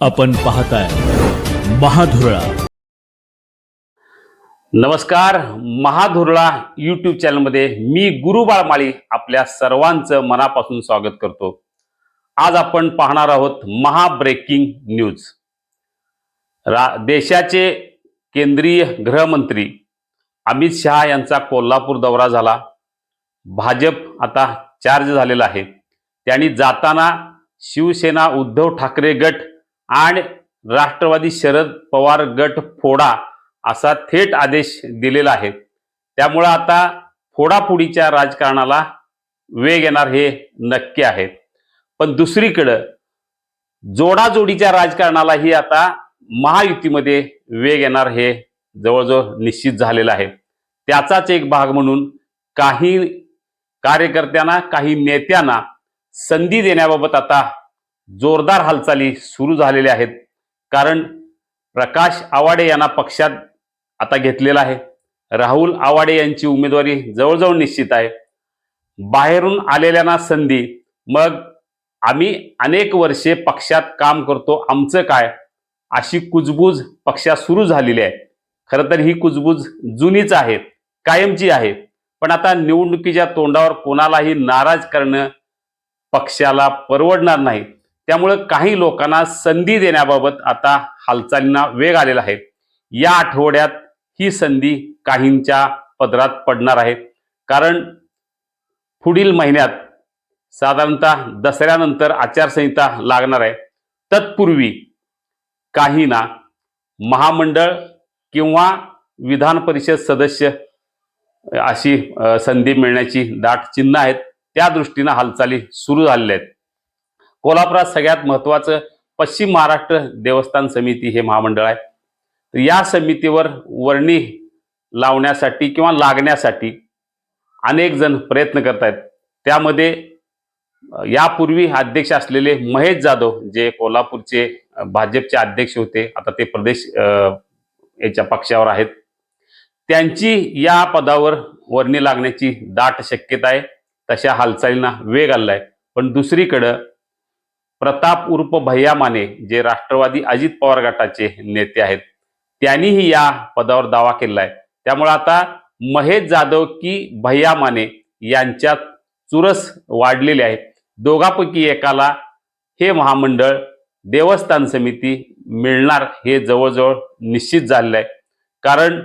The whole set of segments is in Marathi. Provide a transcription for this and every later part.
आपण पाहताय महाधुरळा. नमस्कार महाधुरळा यूट्यूब चॅनलमध्ये मी गुरुबाळ माळी आपल्या सर्वांचं मनापासून स्वागत करतो. आज आपण पाहणार आहोत महाब्रेकिंग न्यूज रा देशाचे केंद्रीय गृहमंत्री अमित शहा यांचा कोल्हापूर दौरा झाला. भाजप आता चार्ज झालेला आहे. त्यांनी जाताना शिवसेना उद्धव ठाकरे गट आणि राष्ट्रवादी शरद पवार गट फोडा असा थेट आदेश दिलेला आहे. त्यामुळं आता फोडाफोडीच्या राजकारणाला वेग येणार हे नक्की आहे. पण दुसरीकडं जोडाजोडीच्या राजकारणालाही आता महायुतीमध्ये वेग येणार हे जवळजवळ निश्चित झालेलं आहे. त्याचाच एक भाग म्हणून काही कार्यकर्त्यांना काही नेत्यांना संधी देण्याबाबत आता जोरदार हालचाली सुरू झालेल्या आहेत. कारण प्रकाश आवाडे यांना पक्षात आता घेतलेला आहे. राहुल आवाडे यांची उमेदवारी जवळजवळ निश्चित आहे. बाहेरून आलेल्यांना संधी. मग आम्ही अनेक वर्षे पक्षात काम करतो. आमचं काय? अशी कुजबूज पक्षात सुरू झालेली आहे. खरं तर ही कुजबूज जुनीच आहे. कायमची आहे. पण आता निवडणुकीच्या तोंडावर कोणालाही नाराज करणं पक्षाला परवडणार नाही. त्यामुळं काही लोकांना संधी देण्याबाबत आता हालचालींना वेग आलेला आहे. या आठवड्यात ही संधी काहींच्या पदरात पडणार आहे. कारण पुढील महिन्यात साधारणतः दसऱ्यानंतर आचारसंहिता लागणार आहे. तत्पूर्वी काहींना महामंडळ किंवा विधान परिषद सदस्य अशी संधी मिळण्याची दाट चिन्ह आहेत. त्या दृष्टीनं हालचाली सुरू झालेल्या आहेत. कोल्हापुरात सगळ्यात महत्त्वाचं पश्चिम महाराष्ट्र देवस्थान समिती हे महामंडळ आहे. तर या समितीवर वर्णी लावण्यासाठी किंवा लागण्यासाठी अनेक जण प्रयत्न करत आहेत त्यामध्ये यापूर्वी अध्यक्ष असलेले महेश जाधव जे कोल्हापूरचे भाजपचे अध्यक्ष होते आता ते प्रदेश याच्या पक्षावर आहेत. त्यांची या पदावर वर्णी लागण्याची दाट शक्यता आहे. तशा हालचालींना वेग आलाय पण दुसरीकडं प्रताप उर्फ भैया माने जे राष्ट्रवादी अजित पवार गटाचे नेते आहेत त्यांनीही या पदावर दावा केलेला आहे त्यामुळे आता महेश जाधव की भैया माने यांच्यात चुरस वाढलेली आहे दोघापैकी एकाला हे महामंडळ देवस्थान समिती मिळणार हे जवळजवळ निश्चित झालेलं आहे. कारण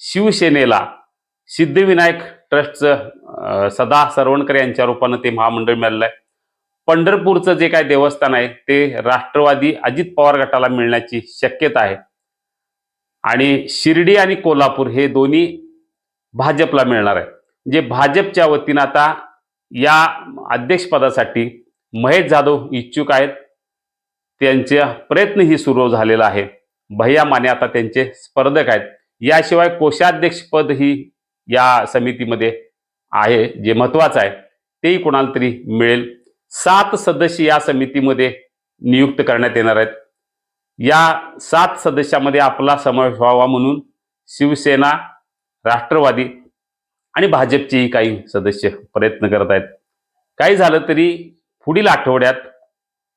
शिवसेनेला सिद्धिविनायक ट्रस्टचं सदा सरवणकर यांच्या रूपानं ते महामंडळ मिळालं आहे. पंढरपूरचं जे काय देवस्थान आहे ते राष्ट्रवादी अजित पवार गटाला मिळण्याची शक्यता आहे. आणि शिर्डी आणि कोल्हापूर हे दोन्ही भाजपला मिळणार आहे. जे भाजपच्या वतीनं आता या अध्यक्षपदासाठी महेश जाधव इच्छुक आहेत. त्यांचा प्रयत्नही सुरू झालेला आहे. भैया माने आता त्यांचे स्पर्धक आहेत. याशिवाय कोषाध्यक्षपद ही या समितीमध्ये आहे जे महत्त्वाचं आहे. तेही कोणाला तरी मिळेल. सात सदस्य या समितीमध्ये नियुक्त करण्यात येणार आहेत. या सात सदस्यामध्ये आपला समावेश व्हावा म्हणून शिवसेना राष्ट्रवादी आणि भाजपचेही काही सदस्य प्रयत्न करत आहेत. काही झालं तरी पुढील आठवड्यात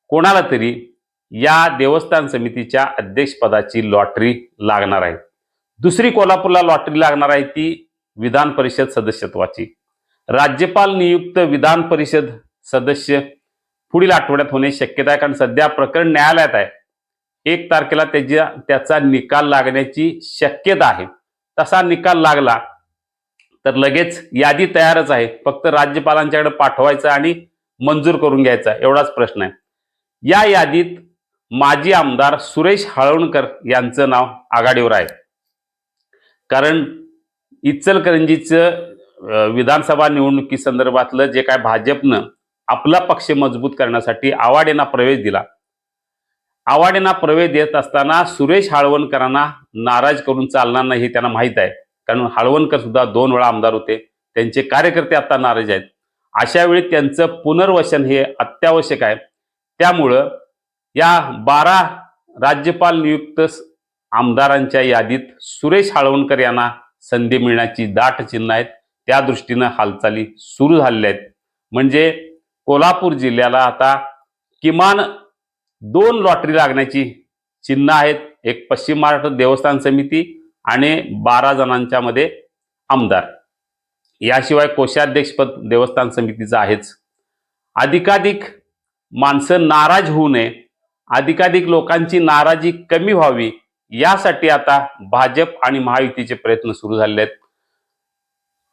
कोणाला तरी या देवस्थान समितीच्या अध्यक्षपदाची लॉटरी लागणार आहे. दुसरी कोल्हापूरला लॉटरी लागणार आहे ती विधान परिषद सदस्यत्वाची. राज्यपाल नियुक्त विधान परिषद सदस्य पुढील आठवड्यात होण्याची शक्यता आहे कारण सध्या प्रकरण न्यायालयात आहे. एक तारखेला त्याच्या त्याचा निकाल लागण्याची शक्यता आहे. तसा निकाल लागला तर लगेच यादी तयारच आहे. फक्त राज्यपालांच्याकडे पाठवायचं आणि मंजूर करून घ्यायचा एवढाच प्रश्न आहे. या यादीत माजी आमदार सुरेश हळवणकर यांचं नाव आघाडीवर आहे. कारण इचलकरंजीचं विधानसभा निवडणुकी संदर्भातलं जे काय भाजपनं आपला पक्ष मजबूत करण्यासाठी आवाडेंना प्रवेश दिला. आवाडेंना प्रवेश देत असताना सुरेश हाळवणकरांना नाराज करून चालणार नाही हे त्यांना माहीत आहे. कारण हाळवणकर सुद्धा दोन वेळा आमदार होते. त्यांचे कार्यकर्ते आता नाराज आहेत. अशा वेळी त्यांचं पुनर्वसन हे अत्यावश्यक आहे. त्यामुळं या बारा राज्यपाल नियुक्त आमदारांच्या यादीत सुरेश हाळवणकर यांना संधी मिळण्याची दाट चिन्ह आहेत. त्या दृष्टीनं हालचाली सुरू झालेल्या आहेत. म्हणजे कोल्हापूर जिल्ह्याला आता किमान दोन लॉटरी लागण्याची चिन्ह आहेत. एक पश्चिम महाराष्ट्र देवस्थान समिती आणि बारा जणांच्या मध्ये आमदार. याशिवाय कोषाध्यक्षपद देवस्थान समितीचं आहेच. अधिकाधिक माणसं नाराज होऊ नये. अधिकाधिक लोकांची नाराजी कमी व्हावी. यासाठी आता भाजप आणि महायुतीचे प्रयत्न सुरू झाले आहेत.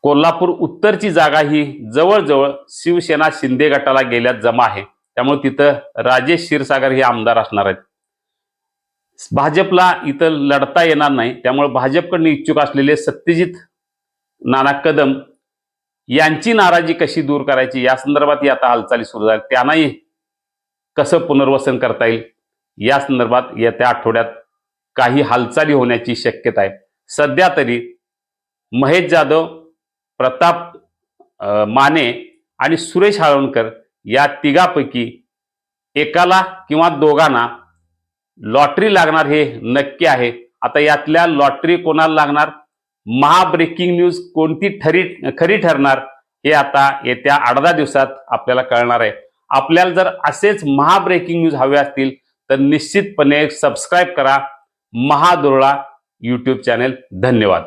कोल्हापूर उत्तरची जागा ही जवळजवळ शिवसेना शिंदे गटाला गेल्यात जमा आहे. त्यामुळे तिथं राजेश क्षीरसागर हे आमदार असणार आहेत. भाजपला इथं लढता येणार नाही. त्यामुळे भाजपकडून इच्छुक असलेले सत्यजित नाना कदम यांची नाराजी कशी दूर करायची? या संदर्भात आता हालचाली सुरू झाल्या त्यांनाही कसं पुनर्वसन करता येईल? या संदर्भात येत्या आठवड्यात काही हालचाली होण्याची शक्यता आहे. सध्या तरी महेश जाधव प्रताप माने आणि सुरेश हळवणकर या तिघापैकी एकाला किंवा दोघांना लॉटरी लागणार हे नक्की आहे. आता यातल्या लॉटरी कोणाला लागणार? महाब्रेकिंग न्यूज कोणती ठरी खरी ठरणार हे आता येत्या अर्धा दिवसात आपल्याला कळणार आहे. आपल्याला जर असेच महाब्रेकिंग न्यूज हवे असतील तर निश्चितपणे सबस्क्राईब करा. महादुर्ळा यूट्यूब चॅनेल धन्यवाद.